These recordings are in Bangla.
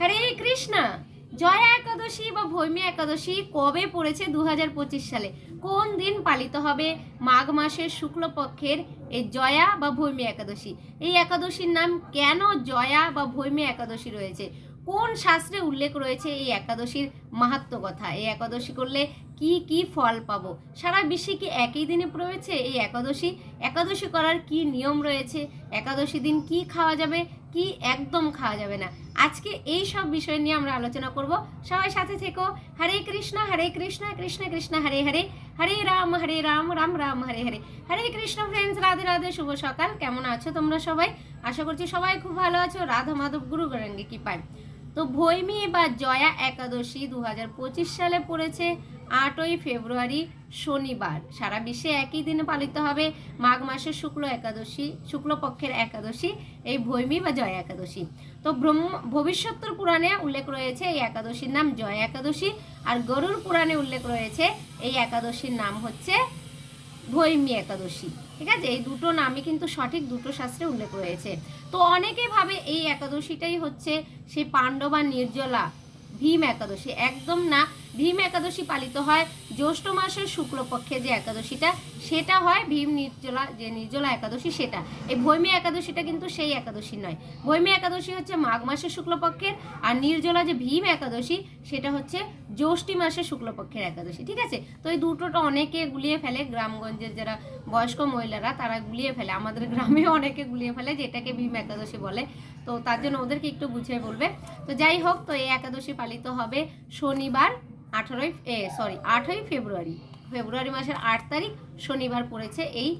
হরে কৃষ্ণ। জয়া একাদশী বা ভৈমী একাদশী কবে পড়েছে দু হাজার পঁচিশ সালে? কোন দিন পালিত হবে? মাঘ মাসের শুক্লপক্ষের এই জয়া বা ভৈমী একাদশী। এই একাদশীর নাম কেন জয়া বা ভৈমী একাদশী রয়েছে? কোন শাস্ত্রে উল্লেখ রয়েছে এই একাদশীর মাহাত্ম কথা? এই একাদশী করলে কি কি ফল পাবো? সারা বিশ্বে কি একই দিনে রয়েছে? এই একাদশী একাদশী করার কি নিয়ম রয়েছে? একাদশী দিন কি খাওয়া যাবে? কি একদম খাওয়া যাবে না? আজকে এই সব বিষয় নিয়ে আমরা আলোচনা করব। সবাই সাথে থেকো। হরে কৃষ্ণ হরে কৃষ্ণ কৃষ্ণ কৃষ্ণ, হরে হরে। হরে রাম হরে রাম রাম রাম, হরে হরে। হরে কৃষ্ণ ফ্রেন্ডস রাধে রাধে, শুভ সকাল। কেমন আছো তোমরা সবাই? আশা করছি সবাই খুব ভালো আছো। রাধা মাধব গুরু গরঙ্গে কি পায় তো ভৈমী বা জয়া একাদশী দু হাজার পঁচিশ সালে পড়েছে, আটই ফেব্রুয়ারি শনিবার। সারা বিশ্বে একই দিনে পালিত হবে মাঘ মাসের শুক্ল একাদশী, শুক্লপক্ষের একাদশী, এই ভৈমী বা জয়া একাদশী। তো ব্রহ্ম ভবিষ্যত্তর পুরাণে উল্লেখ রয়েছে এই একাদশীর নাম জয়া একাদশী, আর গরুর পুরাণে উল্লেখ রয়েছে এই একাদশীর নাম হচ্ছে ভৈমী একাদশী। ঠিক আছে? এই দুটো নামে কিন্তু সঠিক, দুটো শাস্ত্রে উল্লেখ রয়েছে। তো অনেকে ভাবে এই একাদশীটাই হচ্ছে সেই পাণ্ডবা নির্জলা ভীম একাদশী। একদম না, ভীম একাদশী পালিত হয় জ্যৈষ্ঠ মাসের শুক্লপক্ষে যে একাদশীটা, সেটা হয় ভীম নির্জলা, যে নির্জলা একাদশী, সেটা। এই ভৈমী একাদশীটা কিন্তু সেই একাদশী নয়। ভৈমী একাদশী হচ্ছে মাঘ মাসের শুক্লপক্ষের, আর নির্জলা যে ভীম একাদশী, সেটা হচ্ছে জ্যৈষ্ঠী মাসের শুক্লপক্ষের একাদশী, ঠিক আছে? তো এই দুটোটা অনেকে গুলিয়ে ফেলে, গ্রামগঞ্জের যারা বয়স্ক মহিলারা, তারা গুলিয়ে ফেলে। আমাদের গ্রামেও অনেকে গুলিয়ে ফেলে যে এটাকে ভীম একাদশী বলে। তো তার জন্য ওদেরকে একটু বুঝিয়ে বলবে। তো যাই হোক, তো এই একাদশী পালিত হবে শনিবার আঠারোই এ সরি আটই ফেব্রুয়ারি। ফেব্রুয়ারি মাসের আট তারিখ, শনিবার পড়েছে এই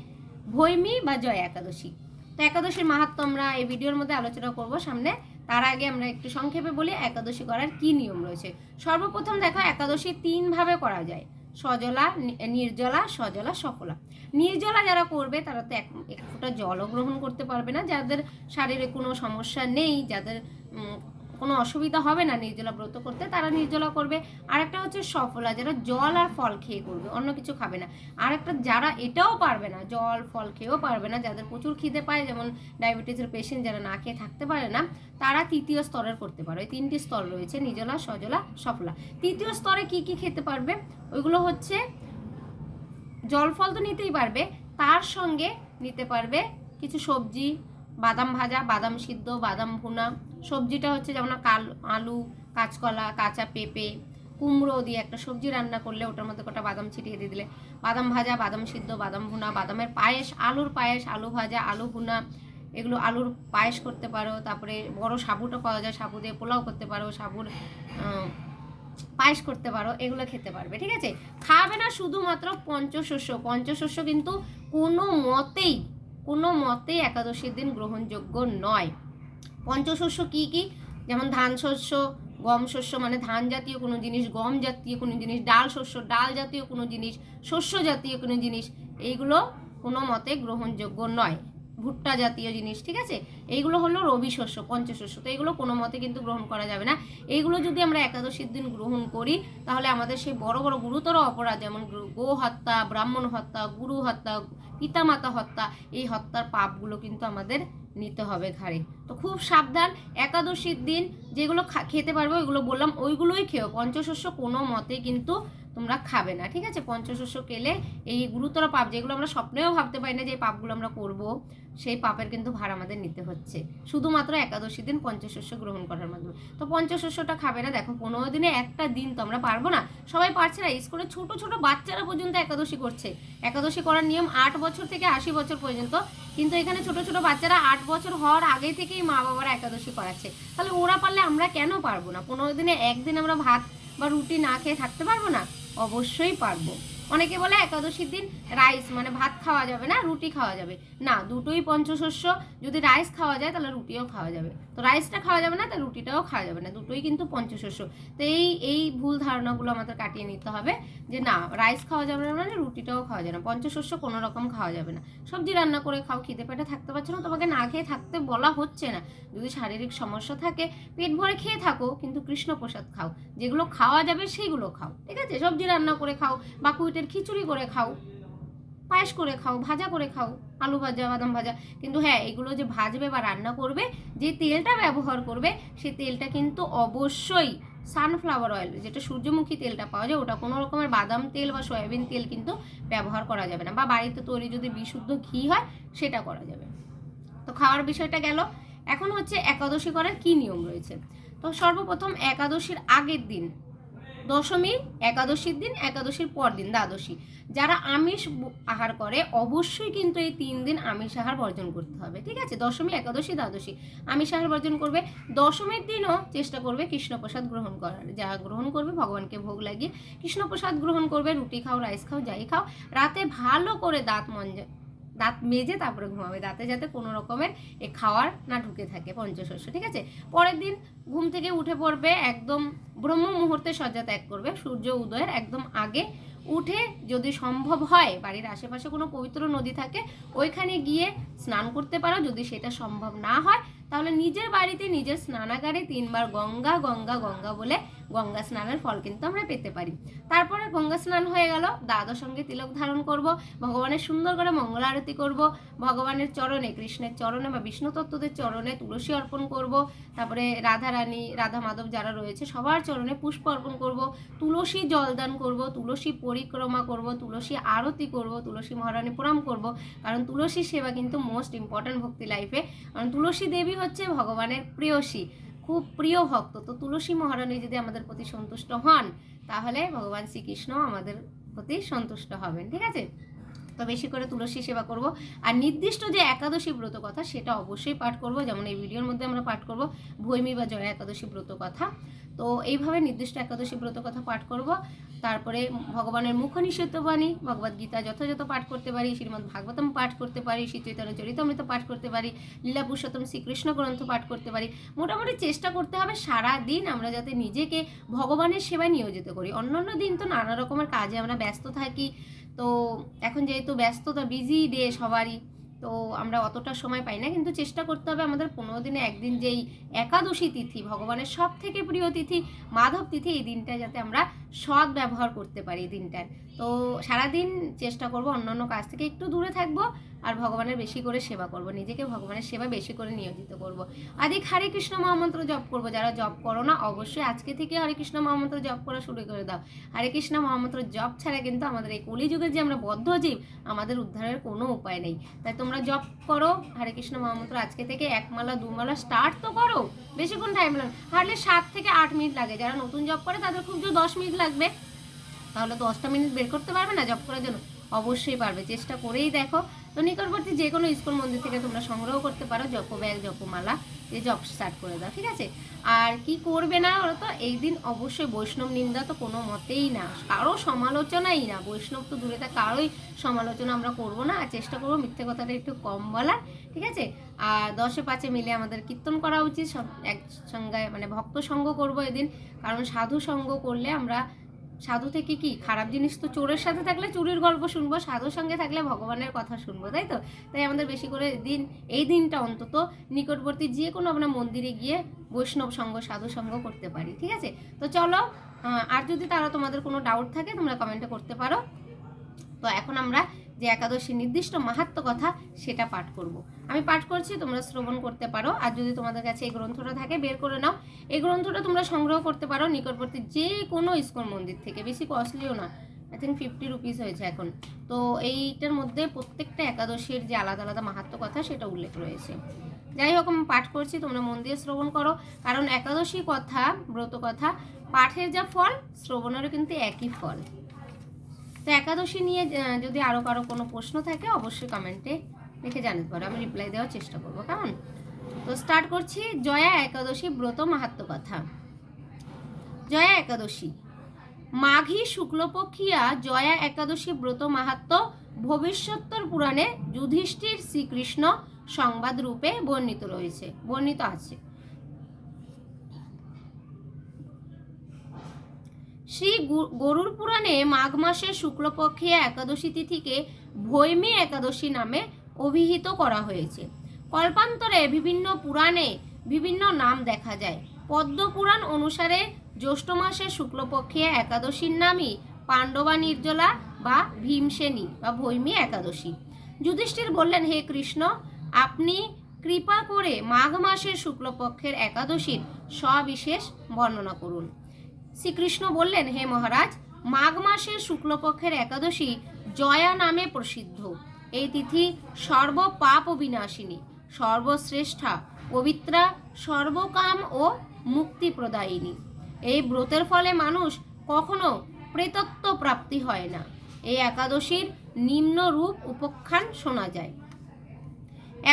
ভৈমী বা জয় একাদশী। তো একাদশীর মাহাত্ম আমরা এই ভিডিওর মধ্যে আলোচনা করব সামনে। তার আগে আমরা একটু সংক্ষেপে বলি একাদশী করার কি নিয়ম রয়েছে। সর্বপ্রথম দেখো, একাদশী তিনভাবে করা যায়। সজলা নির্জলা, সজলা, সফলা। নির্জলা যারা করবে, তারা তো এক এক ফোঁটা জলও গ্রহণ করতে পারবে না। যাদের শারীরিক কোনো সমস্যা নেই, যাদের কোনো অসুবিধা হবে না নির্জলা ব্রত করতে, তারা নির্জলা করবে। আরেকটা হচ্ছে সফলা, যারা জল আর ফল খেয়ে করবে, অন্য কিছু খাবে না। আরেকটা যারা এটাও পারবে না, জল, ফল খেয়েও পারবে না, যাদের প্রচুর খিদে পায়, যেমন ডায়াবেটিসের পেশেন্ট যারা না খেয়ে থাকতে পারে না, তারা তৃতীয় স্তরের করতে পারে ওই তিনটি স্তর রয়েছে নিজলা সজলা, সফলা। তৃতীয় স্তরে কি কি খেতে পারবে? ওইগুলো হচ্ছে, জল, ফল তো নিতেই পারবে, তার সঙ্গে নিতে পারবে কিছু সবজি, বাদাম ভাজা, বাদাম সিদ্ধ, বাদাম ভুনা সবজিটা হচ্ছে যেমন কাল, আলু, কাঁচকলা, কাঁচা পেঁপে, কুমড়ো দিয়ে একটা সবজি রান্না করলে ওটার মধ্যে কটা বাদাম ছিটিয়ে দিয়ে দিলে। বাদাম ভাজা, বাদাম সিদ্ধ, বাদাম ভুনা, বাদামের পায়েস, আলুর পায়েস, আলু ভাজা, আলু ভুনা, এগুলো আলুর পায়েস করতে পারো, তারপরে বড় সাবুটা পাওয়া যায়, সাবু দিয়ে পোলাও করতে পারো, সাবুর পায়েস করতে পারো, এগুলো খেতে পারবে, ঠিক আছে? খাবে না শুধুমাত্র পঞ্চশস্য। পঞ্চশস্য কিন্তু কোনো মতেই কোনো মতেই একাদশীর দিন গ্রহণযোগ্য নয়। পঞ্চশস্য কী কী? যেমন ধান শস্য গম শস্য মানে ধান জাতীয় কোনো জিনিস, গম জাতীয় কোনো জিনিস, ডাল শস্য, ডাল জাতীয় কোনো জিনিস, শস্য জাতীয় কোনো জিনিস, এইগুলো কোনো মতে গ্রহণযোগ্য নয়। ভুট্টা জাতীয় জিনিস, ঠিক আছে? এইগুলো হলো রবি শস্য, পঞ্চশস্য, তো এগুলো কোনো মতে কিন্তু গ্রহণ করা যাবে না। এইগুলো যদি আমরা একাদশীর দিন গ্রহণ করি, তাহলে আমাদের সেই বড় বড়, গুরুতর অপরাধ যেমন গো হত্যা ব্রাহ্মণ হত্যা, গুরু হত্যা, পিতামাতা হত্যা, এই হত্যার পাপগুলো কিন্তু আমাদের নিতে হবে ঘাড়ে। তো খুব সাবধান, একাদশীর দিন যেগুলো খেতে পারবে ওইগুলো বললাম, ওইগুলোই খেও পঞ্চশস্য কোনো মতে কিন্তু তোমরা খাবে না, ঠিক আছে? পঞ্চশস্য খেলে এই গুরুতর পাপ, যেগুলো আমরা স্বপ্নেও ভাবতে পারি না যে পাপগুলো আমরা করব, সেই পাপের কিন্তু ভার আমাদের নিতে হচ্ছে। শুধুমাত্র একাদশী দিন পঞ্চশস্য গ্রহণ করার মাধ্যমে। তো পঞ্চশস্যটা খাবে না, দেখো, পনেরো দিনে একটা দিন তো আমরা পারব না। সবাই পারছে না, স্কুলে ছোট ছোট বাচ্চারা পর্যন্ত একাদশী করছে। একাদশী করার নিয়ম আট বছর থেকে আশি বছর পর্যন্ত কিন্তু এখানে ছোট ছোট বাচ্চারা আট বছর হওয়ার আগে থেকেই মা বাবারা একাদশী করাচ্ছে। তাহলে ওরা পারলে আমরা কেন পারব না? পনেরো দিনে একদিন আমরা ভাত বা রুটি না খেয়ে থাকতে পারব না? অবশ্যই পারব। অনেকে বলে একাদশীর দিন রাইস মানে ভাত খাওয়া যাবে না, রুটি খাওয়া যাবে। না, দুটোই পঞ্চশস্য। যদি রাইস খাওয়া যায়, তাহলে রুটিও খাওয়া যাবে। তো রাইসটা খাওয়া যাবে না, তাহলে রুটিটাও খাওয়া যাবে না। দুটোই কিন্তু পঞ্চশস্য। তো এই এই ভুল ধারণাগুলো আমাদের কাটিয়ে নিতে হবে যে না রাইস খাওয়া যাবে না মানে রুটিটাও খাওয়া যাবে না। পঞ্চশস্য কোনো রকম খাওয়া যাবে না। সবজি রান্না করে খাও, খিদে পেটে থাকতে পারছ না, তোমাকে না খেয়ে থাকতে বলা হচ্ছে না। যদি শারীরিক সমস্যা থাকে, পেট ভরে খেয়ে থাকো, কিন্তু কৃষ্ণ প্রসাদ খাও। যেগুলো খাওয়া যাবে সেইগুলো খাও। ঠিক আছে? সবজি রান্না করে খাও, বা কুইটের খিচুড়ি করে খাও, পায়েস করে খাও, ভাজা করে খাও, আলু ভাজা, বাদাম ভাজা। কিন্তু হ্যাঁ এগুলো যে ভাজবে বা রান্না করবে, যে তেলটা ব্যবহার করবে সেই তেলটা কিন্তু অবশ্যই সানফ্লাওয়ার অয়েল যেটা সূর্যমুখী তেলটা পাওয়া যায়, ওটা কোনো রকমের বাদাম তেল বা সয়াবিন তেল কিন্তু ব্যবহার করা যাবে না। বা বাড়িতে তৈরি যদি বিশুদ্ধ ঘি হয়, সেটা করা যাবে। তো খাওয়ার বিষয়টা গেল। এখন হচ্ছে একাদশী করার কি নিয়ম রয়েছে? তো সর্বপ্রথম একাদশীর আগের দিন দশমী একাদশীর দিন, একাদশীর পর দিন দ্বাদশী। যারা আমিষ আহার করে, অবশ্যই কিন্তু এই তিন দিন আমিষ আহার বর্জন করতে হবে, ঠিক আছে? দশমী, একাদশী, দ্বাদশী। আমিষ আহার বর্জন করবে। দশমীর দিনও চেষ্টা করবে কৃষ্ণপ্রসাদ গ্রহণ করার। যা গ্রহণ করবে, ভগবানকে ভোগ লাগিয়ে কৃষ্ণপ্রসাদ গ্রহণ করবে। রুটি খাও, রাইস খাও, যাই খাও। রাতে ভালো করে দাঁত মঞ্জা দাঁত মেজে তারপরে ঘুমাবে। দাঁতে যাতে কোনো রকমের এ খাওয়ার না ঢুকে থাকে পঞ্চশস্য, ঠিক আছে? পরের দিন ঘুম থেকে উঠে পড়বে, একদম ব্রহ্ম মুহূর্তে শয্যা ত্যাগ করবে, সূর্য উদয়ের একদম আগে উঠে যদি সম্ভব হয়, বাড়ির আশেপাশে কোনো পবিত্র নদী থাকে, ওইখানে গিয়ে স্নান করতে পারো, যদি সেটা সম্ভব না হয় তাহলে নিজের বাড়িতে নিজের স্নানাগারে তিনবার গঙ্গা গঙ্গা গঙ্গা বলে গঙ্গা স্নানের ফল কিন্তু আমরা পেতে পারি। তারপরে গঙ্গা স্নান হয়ে গেল, দ্বাদশ সঙ্গে তিলক ধারণ করব, ভগবানের সুন্দর করে মঙ্গল আরতি করব, ভগবানের চরণে, কৃষ্ণের চরণে বা বিষ্ণু তত্ত্বদের চরণে তুলসী অর্পণ করব, তারপরে রাধা রানী রাধা মাধব যারা রয়েছে সবার চরণে পুষ্প অর্পণ করব, তুলসী জলদান করব, তুলসী পরিক্রমা করব, তুলসী আরতি করব, তুলসী মহারানী প্রণাম করব, কারণ তুলসী সেবা কিন্তু মোস্ট ইম্পর্ট্যান্ট ভক্তি লাইফে কারণ তুলসী দেবী হচ্ছে ভগবানের প্রিয়সী, খুব প্রিয় ভক্ত। তো তুলসী মহারানী যদি আমাদের প্রতি সন্তুষ্ট হন, তাহলে ভগবান শ্রীকৃষ্ণ আমাদের প্রতি সন্তুষ্ট হবেন, ঠিক আছে? তো বেশি করে তুলসী সেবা করব। আর নির্দিষ্ট যে একাদশী ব্রত কথা, সেটা অবশ্যই পাঠ করব। যেমন এই ভিডিওর মধ্যে আমরা পাঠ করব, ভৈমী বা জয়া একাদশী ব্রত কথা। তো এইভাবে নির্দিষ্ট একাদশী ব্রত কথা পাঠ করব। তারপরে ভগবানের মুখ নিষিদ্ধ বাণী ভগবদ গীতা যথাযথ পাঠ করতে পারি, শ্রীমদ্ ভাগবতম পাঠ করতে পারি, শ্রী চৈতন্য চরিতামৃত পাঠ করতে পারি, লীলা পুরুষোত্তম শ্রীকৃষ্ণ গ্রন্থ পাঠ করতে পারি। মোটামুটি চেষ্টা করতে হবে সারা দিন আমরা যাতে নিজেকে ভগবানের সেবায় নিয়োজিত করি। অন্যান্য দিন তো নানা রকমের কাজে আমরা ব্যস্ত থাকি। তো এখন যেহেতু ব্যস্ততা বিজি ডে সবারই। তো আমরা অতটা সময় পাই না। কিন্তু চেষ্টা করতে হবে আমাদের পনেরো দিনে একদিন যেই একাদশী তিথি, ভগবানের সব থেকে প্রিয় তিথি, মাধব তিথি, এই দিনটা যাতে আমরা সৎ ব্যবহার করতে পারি এই দিনটার। তো সারাদিন চেষ্টা করব অন্যান্য কাজ থেকে একটু দূরে থাকব। আর ভগবানের বেশি করে সেবা করব, নিজেকে ভগবানের সেবা বেশি করে নিয়োজিত করব। আদিক হরে কৃষ্ণ মহামন্ত্র জপ করব, যারা জপ করো না অবশ্যই আজকে থেকে হরে কৃষ্ণ মহামন্ত্র জপ করা শুরু করে দাও। হরে কৃষ্ণ মহামন্ত্র জপ ছাড়া কিন্তু আমাদের এই কলিযুগে যে আমরা বদ্ধ জীব, আমাদের উদ্ধারের কোনো উপায় নেই। তাই তোমরা জপ করো, হরে কৃষ্ণ মহামন্ত্র আজকে থেকে এক মালা, দু মালা স্টার্ট তো করো। বেশিক্ষণ টাইম লাগে হারলে সাত থেকে আট মিনিট লাগে। যারা নতুন জব করে তাদের খুব জোর দশ মিনিট লাগবে। তাহলে দশটা মিনিট বের করতে পারবে না জব করার জন্য? অবশ্যই পারবে। চেষ্টা করেই দেখো। তো নিকটবর্তী যে কোনো স্কুল মন্দির থেকে তোমরা সংগ্রহ করতে পারো জপ ব্যাগ জপমালা যে জব স্টার্ট করে দাও, ঠিক আছে? আর কি করবে না ওরা তো এই দিন অবশ্যই বৈষ্ণব নিন্দা তো কোনো মতেই না, কারও সমালোচনাই না। বৈষ্ণব তো দূরে থাক, কারোই সমালোচনা আমরা করব না, আর চেষ্টা করব মিথ্যে কথাটা একটু কম বলার, ঠিক আছে? আর দশে পাঁচে মিলে আমাদের কীর্তন করা উচিত, সব একসঙ্গে মানে ভক্ত সঙ্গ করব এদিন, কারণ সাধু সঙ্গ করলে আমরা সাধু থেকে কি? খারাপ জিনিস তো চোরের সাথে থাকলে চুরির গল্প শুনব, সাধুর সঙ্গে থাকলে ভগবানের কথা শুনব, তাই তো? তাই আমাদের বেশি করে দিন, এই দিনটা অন্তত নিকটবর্তী যে কোনো আমরা মন্দিরে গিয়ে বৈষ্ণব সঙ্গ, সাধু সঙ্গ করতে পারি, ঠিক আছে? তো চলো আর যদি তারা তোমাদের কোনো ডাউট থাকে তোমরা কমেন্টে করতে পারো। তো এখন আমরা যে একাদশী নির্দিষ্ট মাহাত্ম কথা সেটা পাঠ করব। আমি পাঠ করছি, তোমরা শ্রবণ করতে পারো। আর যদি তোমাদের কাছে এই গ্রন্থটা থাকে, বের করে নাও। এই গ্রন্থটা তোমরা সংগ্রহ করতে পারো নিকটবর্তী যে কোনো ইস্কন মন্দির থেকে। বেশি কস্টলিও না। আই থিঙ্ক ফিফটি রুপিস হয়েছে এখন। তো এইটার মধ্যে প্রত্যেকটা একাদশীর যে আলাদা আলাদা মাহাত্ম কথা সেটা উল্লেখ রয়েছে। যাই হোক, আমি পাঠ করছি, তোমরা মন দিয়ে শ্রবণ করো। কারণ একাদশী কথা, ব্রত কথা, পাঠের যা ফল, শ্রবণেরও কিন্তু একই ফল। তো একাদশী নিয়ে যদি আরও কারও কোনো প্রশ্ন থাকে, অবশ্যই কমেন্টে লিখে জানাতে পারো। আমি রিপ্লাই দেওয়ার চেষ্টা করব, কেমন? তো স্টার্ট করছি, জয়া একাদশী ব্রত মাহাত্ম কথা। জয়া একাদশী, মাঘী শুক্লপক্ষিয়া জয়া একাদশী ব্রত মাহাত্ম ভবিষ্যত্তর পুরাণে যুধিষ্ঠির শ্রীকৃষ্ণ সংবাদ রূপে বর্ণিত রয়েছে, বর্ণিত আছে। শ্রী গরুর পুরাণে মাঘ মাসের শুক্লপক্ষে একাদশী তিথিকে ভৈমী একাদশী নামে অভিহিত করা হয়েছে। কল্পান্তরে বিভিন্ন পুরাণে বিভিন্ন নাম দেখা যায়। পদ্ম পুরাণ অনুসারে জ্যৈষ্ঠ মাসের শুক্লপক্ষে একাদশীর নামই পাণ্ডবা নির্জলা বা ভীমসেনী বা ভৈমী একাদশী। যুধিষ্ঠির বললেন, হে কৃষ্ণ, আপনি কৃপা করে মাঘ মাসের শুক্লপক্ষের একাদশীর সবিশেষ বর্ণনা করুন। শ্রীকৃষ্ণ বললেন, হে মহারাজ, মাঘ মাসের শুক্লপক্ষের একাদশী জয়া নামে প্রসিদ্ধ। এই তিথি সর্ব পাপ ও বিনাশিনী সর্বশ্রেষ্ঠা, পবিত্রা, সর্বকাম ও মুক্তি প্রদায়িনী এই ব্রতের ফলে মানুষ কখনো প্রেতত্ব প্রাপ্তি হয় না। এই একাদশীর নিম্ন রূপ উপখ্যান শোনা যায়।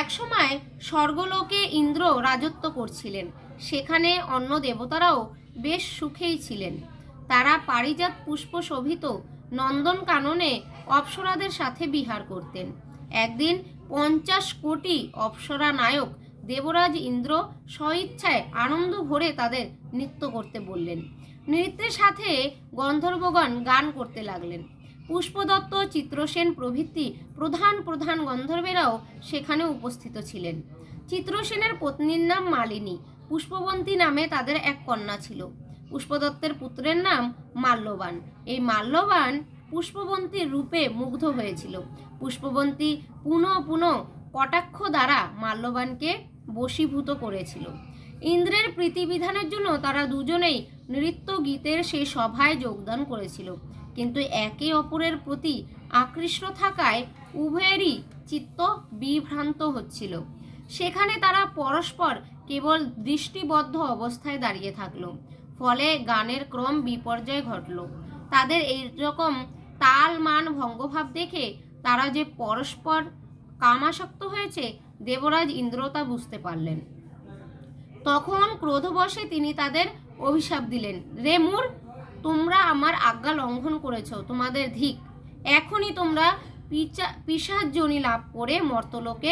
একসময় স্বর্গলোকে ইন্দ্র রাজত্ব করছিলেন। সেখানে অন্য দেবতারাও বেশ সুখেই ছিলেন। তারা পারিজাত পুষ্প শোভিত নন্দন কাননে অপ্সরাদের সাথে বিহার করতেন। একদিন পঞ্চাশ কোটি অপ্সরা নায়ক দেবরাজ ইন্দ্র স্বইচ্ছায় আনন্দ ভরে তাদের নৃত্য করতে বললেন। নৃত্যের সাথে গন্ধর্বগণ গান করতে লাগলেন। পুষ্পদত্ত চিত্রসেন প্রভৃতি প্রধান প্রধান গন্ধর্বেরাও সেখানে উপস্থিত ছিলেন। চিত্রসেনের পত্নীর নাম মালিনী। পুষ্পবন্তী নামে তাদের এক কন্যা ছিল। পুষ্পদত্তের পুত্রের নাম মাল্যবান। এই মাল্যবান পুষ্পবন্তীর রূপে মুগ্ধ হয়েছিল। পুষ্পবন্তী পুনঃ পুনঃ কটাক্ষ দ্বারা মাল্যবানকে বশীভূত করেছিল। ইন্দ্রের প্রীতিবিধানের জন্য তারা দুজনেই নৃত্য গীতের সেই সভায় যোগদান করেছিল। কিন্তু একে অপরের প্রতি আকৃষ্ট থাকায় উভয়েরই চিত্ত বিভ্রান্ত হচ্ছিল। সেখানে তারা পরস্পর কেবল দৃষ্টিবদ্ধ অবস্থায় দাঁড়িয়ে থাকল। ফলে গানের ক্রম বিপর্যয় ঘটল। তাদের এই রকম তাল মান ভঙ্গভাব দেখে তারা যে পরস্পর কামাসক্ত হয়েছে, দেবরাজ ইন্দ্র তা বুঝতে পারলেন। তখন ক্রোধবশে তিনি তাদের অভিশাপ দিলেন, রে মূর, তোমরা আমার আজ্ঞা লঙ্ঘন করেছ, তোমাদের ধিক। এখনই তোমরা পিচা পিসাজনী লাভ করে মর্তলোকে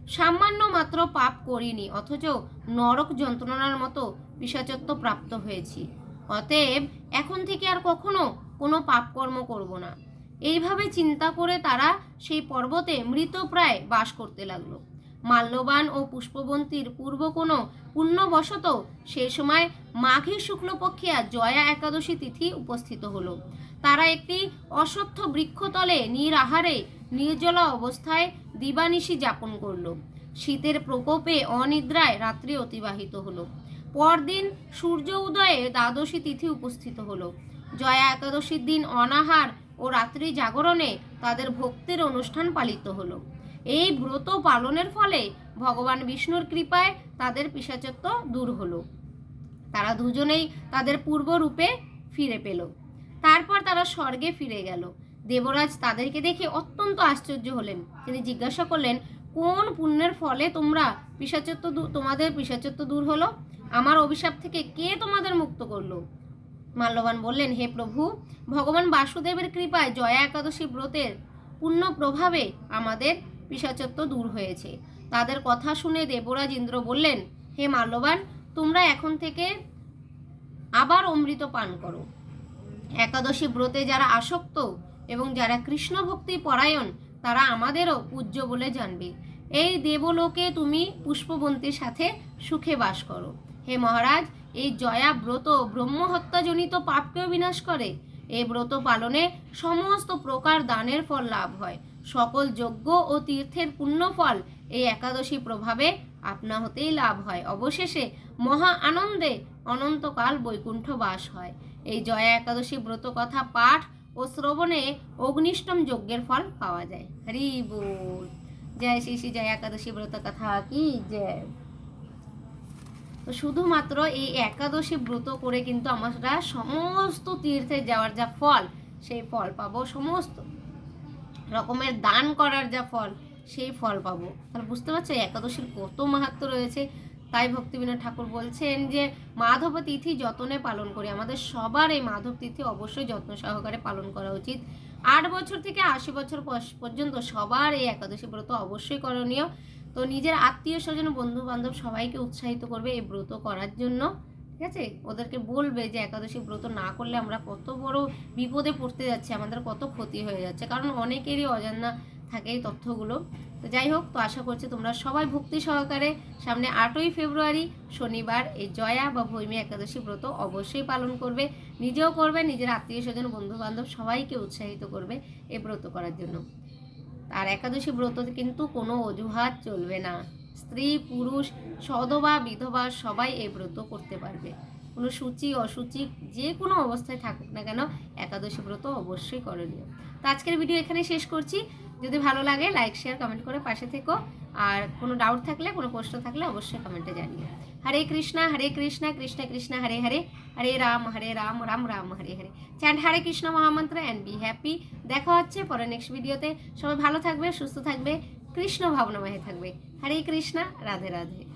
সামান্য মাত্র পাপ করিনি, অথচ নরক যন্ত্রণার মতো পিসাচত্ব প্রাপ্ত হয়েছি। অতএব এখন থেকে আর কখনো কোনো পাপকর্ম করব না। এইভাবে চিন্তা করে তারা সেই পর্বতে মৃতপ্রায় বাস করতে লাগল। মাল্যবান ও পুষ্পবন্তীর পূর্ব কোনো পুণ্যবশত সেই সময় মাঘী শুক্লপক্ষিয়া জয়া একাদশী তিথি উপস্থিত হলো। তারা একটি অশ্বত্থ বৃক্ষতলে নিরাহারে নির্জলা অবস্থায় দিবানিশি যাপন করল। শীতের প্রকোপে অনিদ্রায় রাত্রি অতিবাহিত হলো। পরদিন সূর্য উদয়ে দ্বাদশী তিথি উপস্থিত হলো। জয়া একাদশীর দিন অনাহার ও রাত্রি জাগরণে তাদের ভক্তির অনুষ্ঠান পালিত হলো। এই ব্রত পালনের ফলে ভগবান বিষ্ণুর কৃপায় তাদের পিসাচত্ব দূর হলো। তারা দুজনেই তাদের পূর্ব রূপে ফিরে পেল। তারপর তারা স্বর্গে ফিরে গেল। দেবরাজ তাদেরকে দেখে অত্যন্ত আশ্চর্য হলেন। তিনি জিজ্ঞাসা করলেন, কোন পুণ্যের ফলে তোমরা পিসাচত্ব তোমাদের পিসাচত্ব দূর হলো? আমার অভিশাপ থেকে কে তোমাদের মুক্ত করল? মাল্যবান বললেন, হে প্রভু, ভগবান বাসুদেবের কৃপায় জয়া একাদশী ব্রতের পূর্ণ প্রভাবে আমাদের পিসাচত্ব দূর হয়েছে। তাদের কথা শুনে দেবরাজ ইন্দ্র বললেন, হে মাল্যবান, তোমরা এখন থেকে আবার অমৃত পান করো। একাদশী ব্রতে যারা আসক্ত এবং যারা কৃষ্ণ ভক্তি পরায়ণ, তারা আমাদেরও পূজ্য বলে জানবে। এই দেবলোকে তুমি পুষ্পবন্তীর সাথে সুখে বাস করো। হে মহারাজ, এই জয়া ব্রত ব্রহ্মহত্যাজনিত পাপকেও বিনাশ করে। এই ব্রত পালনে সমস্ত প্রকার দানের ফল লাভ হয়। সকল যজ্ঞ ও তীর্থের পুণ্যফল এই একাদশী প্রভাবে আপনা হতেই লাভ হয়। অবশেষে মহা আনন্দে অনন্তকাল বৈকুণ্ঠ বাস হয়। এই জয়া একাদশী ব্রত কথা পাঠ ও শ্রবণে অগ্নিষ্টম যজ্ঞের ফল পাওয়া যায়। হরি বল। জয় শ্রী শ্রী জয়া একাদশী ব্রত কথা কি? জয়। তো শুধুমাত্র এই একাদশী ব্রত করে কিন্তু আমরা সমস্ত তীর্থে যাওয়ার যা ফল, সেই ফল পাবো সমস্ত। রকমের দান করার যা ফল, সেই ফল পাবো। তাহলে বুঝতে পারছ, একাদশীর কত মাহাত্ম রয়েছে। তাই ভক্তিবিনোদ ঠাকুর বলছেন যে, মাধব তিথি যতনে পালন করি। আমাদের সবার এই মাধব তিথি অবশ্যই যত্ন সহকারে পালন করা উচিত। আট বছর থেকে আশি বছর পর্যন্ত সবার এই একাদশী ব্রত অবশ্যই করণীয়। তো নিজের আত্মীয় স্বজন বন্ধু বান্ধব সবাইকে উৎসাহিত করবে এই ব্রত করার জন্য। ঠিক আছে? ওদেরকে বলবে যে, একাদশী ব্রত না করলে আমরা কত বড় বিপদে পড়তে যাচ্ছি। আমাদের কত ক্ষতি হয়ে যাচ্ছে। কারণ অনেকেরই অজানা থাকে এই তথ্যগুলো। তো যাই হোক, তো আশা করছি তোমরা সবাই ভক্তি সহকারে সামনে আটই ফেব্রুয়ারি শনিবার এই জয়া বা ভৈমী একাদশী ব্রত অবশ্যই পালন করবে। নিজেও করবে, নিজের আত্মীয় স্বজন বন্ধু বান্ধব সবাইকে উৎসাহিত করবে এই ব্রত করার জন্য। আর একাদশী ব্রত কিন্তু কোনো অজুহাত চলবে না। স্ত্রী, পুরুষ, সদবা, বিধবা সবাই এই ব্রত করতে পারবে। কোনো সূচি, অসুচি যে কোনো অবস্থায় থাকুক না কেন, একাদশী ব্রত অবশ্যই করণীয়। তো আজকের ভিডিও এখানে শেষ করছি। যদি ভালো লাগে লাইক শেয়ার কমেন্ট করে পাশে থেকো। আর কোনো ডাউট থাকলে, কোনো প্রশ্ন থাকলে অবশ্যই কমেন্টে জানিও। হরে কৃষ্ণা হরে কৃষ্ণা, কৃষ্ণ কৃষ্ণ, হরে হরে। হরে রাম হরে রাম রাম রাম, হরে হরে। চ্যান্ড হরে কৃষ্ণ মহামন্ত্র অ্যান্ড বি হ্যাপি দেখা হচ্ছে পরে নেক্সট ভিডিওতে সবাই ভালো থাকবে, সুস্থ থাকবে। কৃষ্ণ ভাবনাময় থাকবে। হরে কৃষ্ণা, রাধে রাধে।